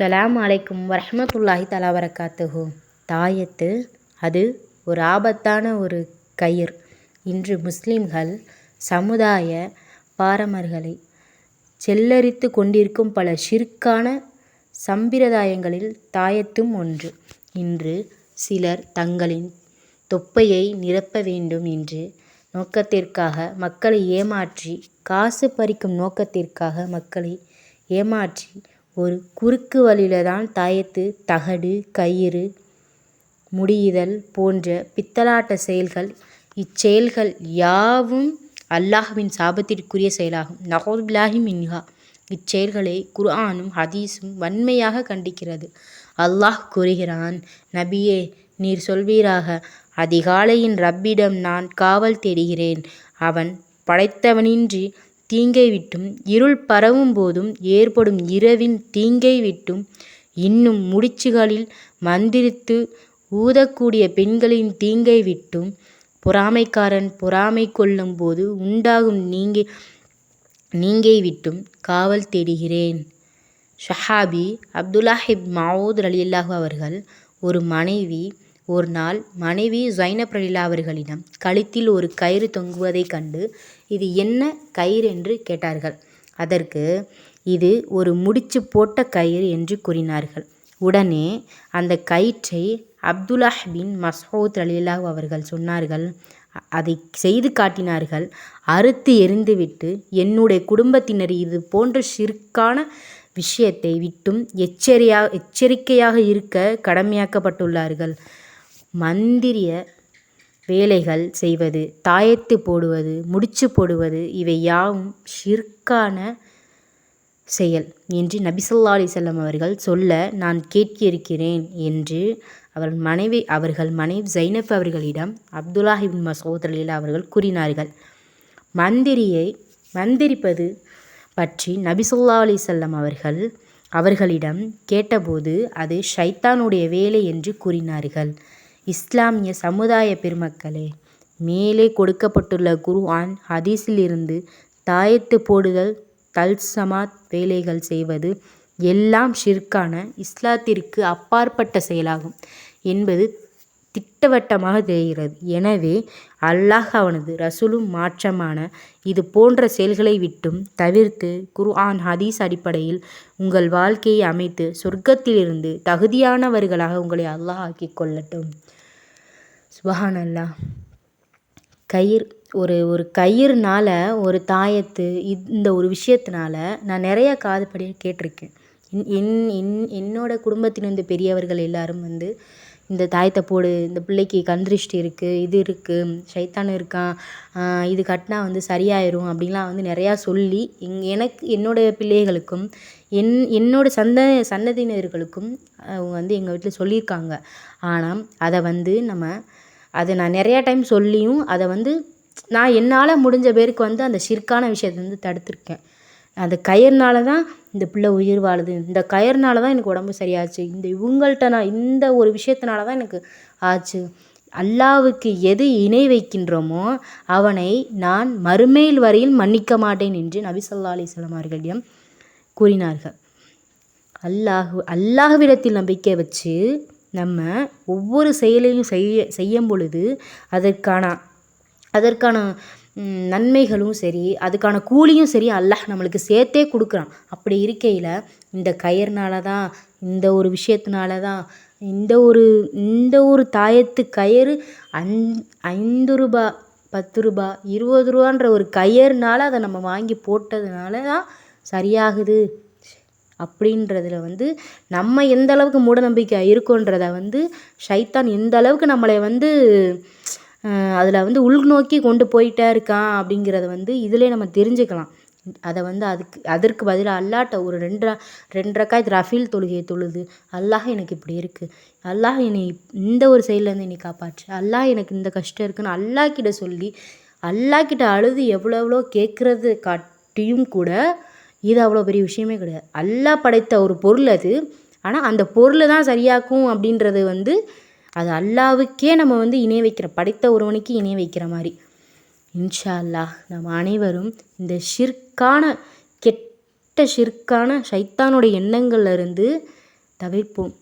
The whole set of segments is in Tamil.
அஸ்ஸலாமு அலைக்கும் வரமத்துல்லாஹி தஆலா வரகாத்துஹு தாயத்து அது ஒரு ஆபத்தான ஒரு கயிறு. இன்று முஸ்லிம்கள் சமுதாய பாரமர்களை செல்லரித்து கொண்டிருக்கும் பல ஷிர்கான சம்பிரதாயங்களில் தாயத்தும் ஒன்று. இன்று சிலர் தங்களின் தொப்பையை நிரப்ப வேண்டும் என்று நோக்கத்திற்காக மக்களை ஏமாற்றி காசு பறிக்கும் நோக்கத்திற்காக மக்களை ஏமாற்றி ஒரு குறுக்கு வழியில தான் தாயத்து தகடு கயிறு முடியுதல் போன்ற பித்தலாட்ட செயல்கள் இச்செயல்கள் யாவும் அல்லாஹ்வின் சாபத்திற்குரிய செயலாகும். நகோபிலாஹி மின்ஹா. இச்செயல்களை குர்ஆனும் ஹதீஸும் வன்மையாக கண்டிக்கிறது. அல்லாஹ் கூறுகிறான் நபியே நீர் சொல்வீராக அதிகாலையின் ரப்பிடம் நான் காவல் தேடுகிறேன். அவன் படைத்தவனின்றி தீங்கை விட்டும் இருள் பரவும் போதும் ஏற்படும் இரவின் தீங்கை விட்டும் இன்னும் முடிச்சுகளில் மந்திரித்து ஊதக்கூடிய பெண்களின் தீங்கை விட்டும் பொறாமைக்காரன் பொறாமை கொள்ளும் போது உண்டாகும் நீங்கி நீங்கை விட்டும் காவல் தேடுகிறேன். ஷஹாபி அப்துல்லாஹிப் மாவூத் ரலியல்லாஹு அவர்கள் ஒரு மனைவி ஒரு நாள் மனைவி ஜைனப் ரலில்லா அவர்களிடம் கழுத்தில் ஒரு கயிறு தொங்குவதைக் கண்டு இது என்ன கயிறு? என்று கேட்டார்கள். அதற்கு இது ஒரு முடிச்சு போட்ட கயிறு என்று கூறினார்கள். உடனே அந்த கயிற்றை அப்துல்லாஹ் பின் மஸ்ஹூத் ரலியல்லாஹு அவர்கள் சொன்னார்கள். அதை செய்து காட்டினார்கள். அறுத்து எறிந்துவிட்டு என்னுடைய குடும்பத்தினர் இது போன்ற சிறுக்கான விஷயத்தை விட்டும் எச்சரியா எச்சரிக்கையாக இருக்க கடமையாக்கப்பட்டுள்ளார்கள். மந்திரிய வேலைகள் செய்வது தாயத்து போடுவது முடிச்சு போடுவது இவை யாவும் ஷிர்கான செயல் என்று நபிசல்லா அலிசல்லம் அவர்கள் சொல்ல நான் கேட்டிருக்கிறேன் என்று அவர் மனைவி அவர்கள் மனைவி ஜைனப் அவர்களிடம் அப்துல்லாஹிபின் இப்னு மஸ்ஊத் அவர்கள் கூறினார்கள். மந்திரியை மந்திரிப்பது பற்றி நபிசுல்லா ஸல்லல்லாஹு அவர்கள் அவர்களிடம் கேட்டபோது அது ஷைத்தானுடைய வேலை என்று கூறினார்கள். இஸ்லாமிய சமுதாய பெருமக்களே மேலே கொடுக்கப்பட்டுள்ள குர்ஆன் ஹதீஸிலிருந்து தாயத்து போடுதல் தல்சமாத் வேலைகள் செய்வது எல்லாம் ஷிர்கான இஸ்லாத்திற்கு அப்பாற்பட்ட செயலாகும் என்பது திட்டவட்டமாக தெரிகிறது. எனவே அல்லாஹ் அவனது ரசூலும் மாற்றமான இது போன்ற செயல்களை விட்டும் தவிர்த்து குர்ஆன் ஹதீஸ் அடிப்படையில் உங்கள் வாழ்க்கையை அமைத்து சொர்க்கத்திலிருந்து தகுதியானவர்களாக உங்களை அல்லாஹ் ஆக்கிக் கொள்ளட்டும். சுபஹான் அல்லாஹ் கயிறு ஒரு ஒரு கயிறுனால ஒரு தாயத்து இந்த ஒரு விஷயத்தினால நான் நிறைய காதுபடியாக கேட்டிருக்கேன். என் என் என்னோட குடும்பத்தில் வந்து பெரியவர்கள் எல்லாரும் வந்து இந்த தாயத்தை போடு இந்த பிள்ளைக்கு கண் திருஷ்டி இருக்குது இது இருக்குது ஷைத்தான் இருக்கான் இது கட்டினா வந்து சரியாயிரும் அப்படின்லாம் வந்து நிறையா சொல்லி எங் எனக்கு என்னோடய பிள்ளைகளுக்கும் என் என்னோடய சந்த சன்னதியினர்களுக்கும் அவங்க வந்து எங்கள் வீட்டில் சொல்லியிருக்காங்க. ஆனால் அதை வந்து நம்ம அதை நான் நிறையா டைம் சொல்லியும் அதை வந்து நான் என்னால் முடிஞ்ச பேருக்கு வந்து அந்த ஷிர்கான விஷயத்தை வந்து தடுத்திருக்கேன். அந்த கயிறுனால தான் இந்த பிள்ளை உயிர் வாழுது. இந்த கயிறுனால தான் எனக்கு உடம்பு சரியாச்சு. இந்த இவங்கள்ட்ட நான் இந்த ஒரு விஷயத்தினால தான் எனக்கு ஆச்சு. அல்லாவுக்கு எது இணை வைக்கின்றோமோ அவனை நான் மறுமையில் வரையில் மன்னிக்க மாட்டேன் என்று நபிசல்லா அலிஸ்லாம் அவர்களிடம் கூறினார்கள். அல்லாஹு அல்லாஹ்விடத்தில் நம்பிக்கை வச்சு நம்ம ஒவ்வொரு செயலையும் செய்ய செய்யும் பொழுது அதற்கான அதற்கான நன்மைகளும் சரி அதுக்கான கூலியும் சரி அல்லாஹ் நம்மளுக்கு சேர்த்தே கொடுக்குறான். அப்படி இருக்கையில் இந்த கயிறுனால தான் இந்த ஒரு விஷயத்தினால தான் இந்த ஒரு இந்த ஒரு தாயத்து கயிறு அந் ஐந்து ரூபா பத்து ரூபா இருபது ரூபான்ற ஒரு கயிறுனால அதை நம்ம வாங்கி போட்டதுனால தான் சரியாகுது. அப்படின்றதுல வந்து நம்ம எந்த அளவுக்கு மூடநம்பிக்கை இருக்கோன்றத வந்து ஷைத்தான் எந்த அளவுக்கு நம்மளை வந்து அதில் வந்து உள்நோக்கி கொண்டு போயிட்டே இருக்கான் அப்படிங்கிறத வந்து இதிலே நம்ம தெரிஞ்சுக்கலாம். அதை வந்து அதுக்கு அதற்கு பதிலாக அல்லாட்ட ஒரு ரெண்டரை ரெண்டரைக்காய் ரஃபீல் தொழுகையை தொழுது அல்லாஹ் எனக்கு இப்படி இருக்குது அல்லாஹ் என்னை இந்த ஒரு சைட்லேருந்து என்னை காப்பாற்று. அல்லாஹ் எனக்கு இந்த கஷ்டம் இருக்குன்னு அல்லாஹ் கிட்ட சொல்லி அல்லாஹ் கிட்ட அழுது எவ்வளோ எவ்வளோ கேட்குறது காட்டியும் கூட இது அவ்வளோ பெரிய விஷயமே கிடையாது. அல்லாஹ் படைத்த ஒரு பொருள் அது. ஆனால் அந்த பொருளை தான் சரியாக்கும் அப்படின்றது வந்து அது அல்லாவுக்கே நம்ம வந்து இணை வைக்கிற படைத்த ஒருவனுக்கு இணை வைக்கிற மாதிரி. இன்ஷா அல்லாஹ் நம்ம அனைவரும் இந்த ஷிர்கான கெட்ட ஷிர்கான ஷைத்தானுடைய எண்ணங்கள்லேருந்து தவிர்ப்போம்.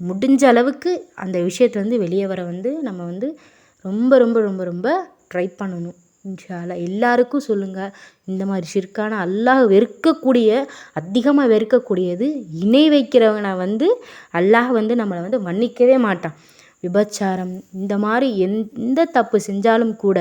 முடிஞ்ச அளவுக்கு அந்த விஷயத்துலேருந்து வெளியே வர வந்து நம்ம வந்து ரொம்ப ரொம்ப ரொம்ப ரொம்ப ட்ரை பண்ணணும். இன்ஷா அல்லாஹ் எல்லாருக்கும் சொல்லுங்கள் இந்த மாதிரி ஷிர்கான அல்லாஹ் வெறுக்கக்கூடிய அதிகமாக வெறுக்கக்கூடியது இணை வைக்கிறவனை வந்து அல்லாஹ் வந்து நம்மளை வந்து மன்னிக்கவே மாட்டான். விபச்சாரம் இந்த மாதிரி எந்த தப்பு செஞ்சாலும் கூட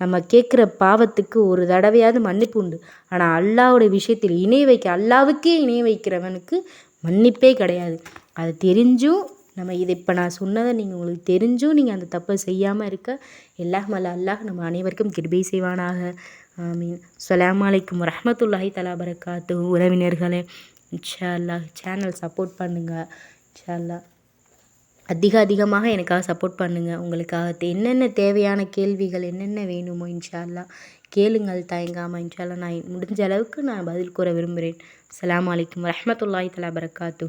நம்ம கேட்குற பாவத்துக்கு ஒரு தடவையாவது மன்னிப்பு உண்டு. ஆனால் அல்லாவுடைய விஷயத்தில் இணை வைக்க அல்லாவுக்கே இணை வைக்கிறவனுக்கு மன்னிப்பே கிடையாது. அது தெரிஞ்சும் நம்ம இதை இப்போ நான் சொன்னதை நீங்கள் உங்களுக்கு தெரிஞ்சும் நீங்கள் அந்த தப்பை செய்யாமல் இருக்க. எல்லா மல்ல அல்லாஹ் நம்ம அனைவருக்கும் கிருபை செய்வானாக. மீன் சலாம் அலைக்கும் ரஹமத்துல்லாஹி தலா பரக்காத்து உறவினர்களே இன்ஷா அல்லாஹ் சேனல் சப்போர்ட் பண்ணுங்கள் இன்ஷா அல்லாஹ். அதிக அதிகமாக எனக்காக சப்போர்ட் பண்ணுங்கள் உங்களுக்காக என்னென்ன தேவையான கேள்விகள் என்னென்ன வேணுமோ இன்ஷா கேளுங்கள் தயங்காமல் இன்ஷா நான் முடிஞ்ச அளவுக்கு நான் பதில் கூற விரும்புகிறேன் அஸ்ஸலாமு அலைக்கும் வரஹ்மத்துல்லாஹி தலா பரக்காத்து